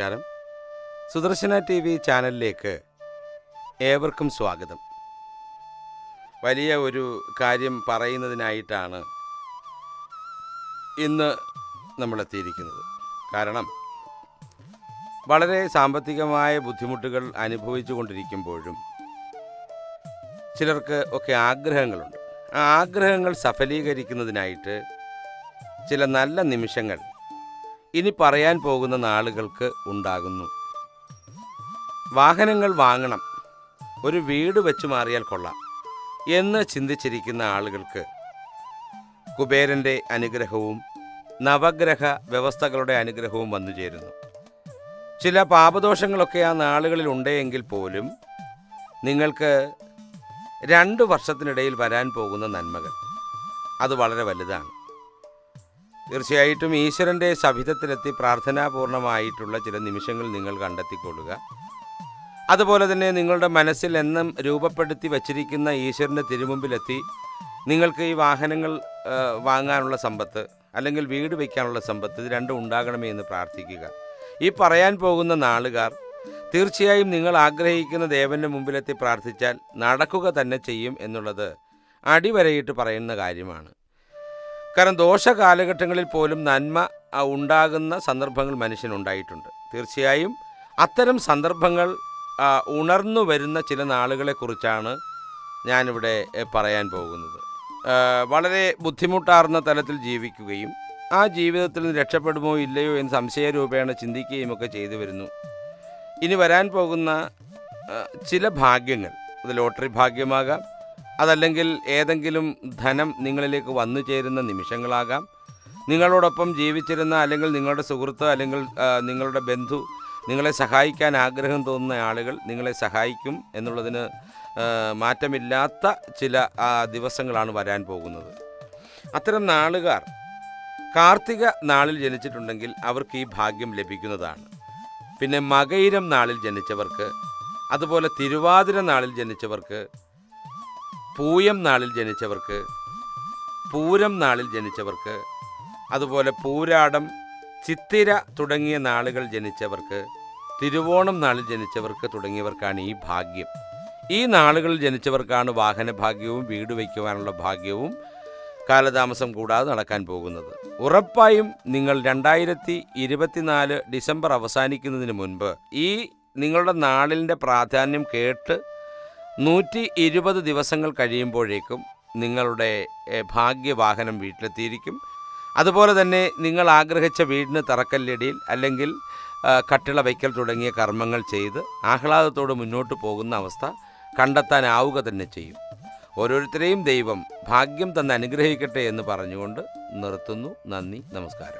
നമസ്കാരം. Sudarshana T V ചാനലിലേക്ക് ഏവർക്കും സ്വാഗതം. വലിയ ഒരു കാര്യം പറയുന്നതിനായിട്ടാണ് ഇന്ന് നമ്മളെത്തിയിരിക്കുന്നത്. കാരണം വളരെ സാമ്പത്തികമായ ബുദ്ധിമുട്ടുകൾ അനുഭവിച്ചു കൊണ്ടിരിക്കുമ്പോഴും ചിലർക്ക് ഒക്കെ ആഗ്രഹങ്ങളുണ്ട്. ആ ആഗ്രഹങ്ങൾ സഫലീകരിക്കുന്നതിനായിട്ട് ചില നല്ല നിമിഷങ്ങൾ ഇനി പറയാൻ പോകുന്ന നാളുകൾക്ക് ഉണ്ടാകുന്നു. വാഹനങ്ങൾ വാങ്ങണം. ഒരു വീട് വെച്ച് മാറിയാൽ കൊള്ളാം എന്ന് ചിന്തിച്ചിരിക്കുന്ന ആളുകൾക്ക് കുബേരന്റെ അനുഗ്രഹവും നവഗ്രഹ വ്യവസ്ഥകളുടെ അനുഗ്രഹവും വന്നു ചേരുന്നു. ചില പാപദോഷങ്ങളൊക്കെ ആ നാളുകളിൽ ഉണ്ടെങ്കിൽ പോലും നിങ്ങൾക്ക് രണ്ട് വർഷത്തിനിടയിൽ വരാൻ പോകുന്ന നന്മകൾ. അത് വളരെ വലുതാണ്. തീർച്ചയായിട്ടും ഈശ്വരന്റെ സഭിതത്തിലെത്തി പ്രാർത്ഥനാപൂർണമായിട്ടുള്ള ചില നിമിഷങ്ങൾ നിങ്ങൾ കണ്ടെത്തിക്കൊള്ളുക. അതുപോലെ തന്നെ നിങ്ങളുടെ മനസ്സിൽ എന്നും രൂപപ്പെടുത്തി വച്ചിരിക്കുന്ന ഈശ്വരന്റെ തിരുമുമ്പിലെത്തി നിങ്ങൾക്ക് ഈ വാഹനങ്ങൾ വാങ്ങാനുള്ള സമ്പത്ത് അല്ലെങ്കിൽ വീട് വയ്ക്കാനുള്ള സമ്പത്ത് ഇത് രണ്ടും ഉണ്ടാകണമേ എന്ന് പ്രാർത്ഥിക്കുക. ഈ പറയാൻ പോകുന്ന നാളുകാർ തീർച്ചയായും നിങ്ങൾ ആഗ്രഹിക്കുന്ന ദേവന്റെ മുമ്പിലെത്തി പ്രാർത്ഥിച്ചാൽ നടക്കുക തന്നെ ചെയ്യും എന്നുള്ളത് അടിവരയിട്ട് പറയുന്ന കാര്യമാണ്. കാരണം ദോഷ കാലഘട്ടങ്ങളിൽ പോലും നന്മ ഉണ്ടാകുന്ന സന്ദർഭങ്ങൾ മനുഷ്യനുണ്ടായിട്ടുണ്ട് തീർച്ചയായും അത്തരം സന്ദർഭങ്ങൾ ഉണർന്നു വരുന്ന ചില നാളുകളെക്കുറിച്ചാണ് ഞാനിവിടെ പറയാൻ പോകുന്നത്. വളരെ ബുദ്ധിമുട്ടാർന്ന തലത്തിൽ ജീവിക്കുകയും ആ ജീവിതത്തിൽ നിന്ന് രക്ഷപ്പെടുമോ ഇല്ലയോ എന്ന് സംശയരൂപേണ ചിന്തിക്കുകയും ഒക്കെ ചെയ്തു വരുന്നു. ഇനി വരാൻ പോകുന്ന ചില ഭാഗ്യങ്ങൾ. അത് ലോട്ടറി ഭാഗ്യമാകാം അതല്ലെങ്കിൽ ഏതെങ്കിലും ധനം നിങ്ങളിലേക്ക് വന്നു ചേരുന്ന നിമിഷങ്ങളാകാം. നിങ്ങളോടൊപ്പം ജീവിച്ചിരുന്ന അല്ലെങ്കിൽ നിങ്ങളുടെ സുഹൃത്ത് അല്ലെങ്കിൽ നിങ്ങളുടെ ബന്ധു നിങ്ങളെ സഹായിക്കാൻ ആഗ്രഹം തോന്നുന്ന ആളുകൾ നിങ്ങളെ സഹായിക്കും എന്നുള്ളതിന് മാറ്റമില്ലാത്ത ചില ദിവസങ്ങളാണ് വരാൻ പോകുന്നത്. അത്തരം നാളുകാർ കാർത്തിക നാളിൽ ജനിച്ചിട്ടുണ്ടെങ്കിൽ അവർക്ക് ഈ ഭാഗ്യം ലഭിക്കുന്നതാണ്. പിന്നെ മകയിരം നാളിൽ ജനിച്ചവർക്ക് അതുപോലെ തിരുവാതിര നാളിൽ ജനിച്ചവർക്ക് പൂയം നാളിൽ ജനിച്ചവർക്ക് പൂരം നാളിൽ ജനിച്ചവർക്ക് അതുപോലെ പൂരാടം ചിത്തിര തുടങ്ങിയ നാളുകൾ ജനിച്ചവർക്ക് തിരുവോണം നാളിൽ ജനിച്ചവർക്ക് തുടങ്ങിയവർക്കാണ് ഈ ഭാഗ്യം. ഈ നാളുകളിൽ ജനിച്ചവർക്കാണ് വാഹന ഭാഗ്യവും വീട് വയ്ക്കുവാനുള്ള ഭാഗ്യവും കാലതാമസം കൂടാതെ നടക്കാൻ പോകുന്നത്. ഉറപ്പായും നിങ്ങൾ രണ്ടായിരത്തി ഇരുപത്തിനാല് ഡിസംബർ അവസാനിക്കുന്നതിന് മുൻപ് ഈ നിങ്ങളുടെ നാളിന്റെ പ്രാധാന്യം കേട്ട് നൂറ്റി ഇരുപത് ദിവസങ്ങൾ കഴിയുമ്പോഴേക്കും നിങ്ങളുടെ ഭാഗ്യവാഹനം വീട്ടിലെത്തിയിരിക്കും. അതുപോലെ തന്നെ നിങ്ങൾ ആഗ്രഹിച്ച വീടിന് തറക്കല്ലിടയിൽ അല്ലെങ്കിൽ കട്ടിള വയ്ക്കൽ തുടങ്ങിയ കർമ്മങ്ങൾ ചെയ്ത് ആഹ്ലാദത്തോടെ മുന്നോട്ട് പോകുന്ന അവസ്ഥ കണ്ടെത്താനാവുക തന്നെ ചെയ്യും. ഓരോരുത്തരെയും ദൈവം ഭാഗ്യം തന്നെ അനുഗ്രഹിക്കട്ടെ എന്ന് പറഞ്ഞുകൊണ്ട് നിർത്തുന്നു. നന്ദി നമസ്കാരം.